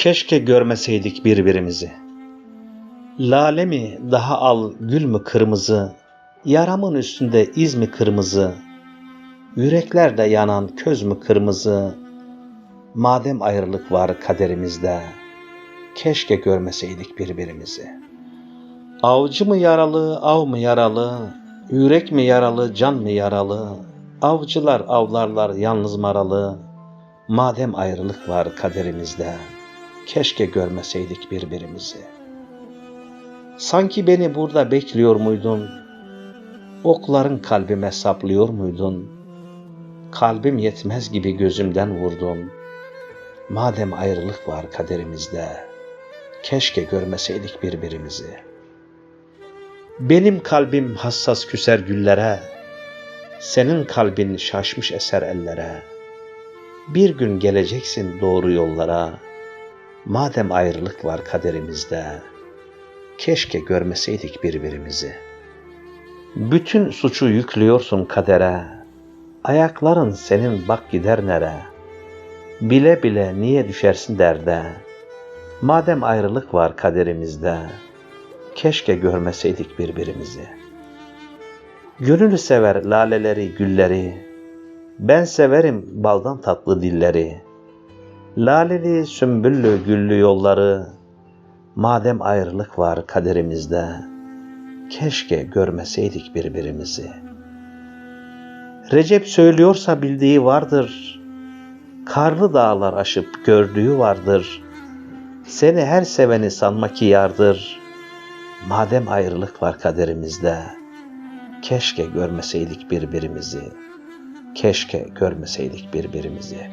Keşke görmeseydik birbirimizi. Lale mi daha al gül mü kırmızı, yaramın üstünde iz mi kırmızı, yüreklerde yanan köz mü kırmızı, madem ayrılık var kaderimizde, keşke görmeseydik birbirimizi. Avcı mı yaralı, av mı yaralı, yürek mi yaralı, can mı yaralı, avcılar avlarlar yalnız maralı, madem ayrılık var kaderimizde, keşke görmeseydik birbirimizi. Sanki beni burada bekliyor muydun? Okların kalbime saplıyor muydun? Kalbim yetmez gibi gözümden vurdun. Madem ayrılık var kaderimizde, keşke görmeseydik birbirimizi. Benim kalbim hassas küser güllere, senin kalbin şaşmış eser ellere. Bir gün geleceksin doğru yollara, madem ayrılık var kaderimizde, keşke görmeseydik birbirimizi. Bütün suçu yüklüyorsun kadere, ayakların senin bak gider nere. Bile bile niye düşersin derde, madem ayrılık var kaderimizde, keşke görmeseydik birbirimizi. Gönül sever laleleri, gülleri, ben severim baldan tatlı dilleri. Laleli, sümbüllü, güllü yolları, madem ayrılık var kaderimizde, keşke görmeseydik birbirimizi. Recep söylüyorsa bildiği vardır, karlı dağlar aşıp gördüğü vardır. Seni her seveni sanma ki yardır, madem ayrılık var kaderimizde, keşke görmeseydik birbirimizi.'' Keşke görmeseydik birbirimizi.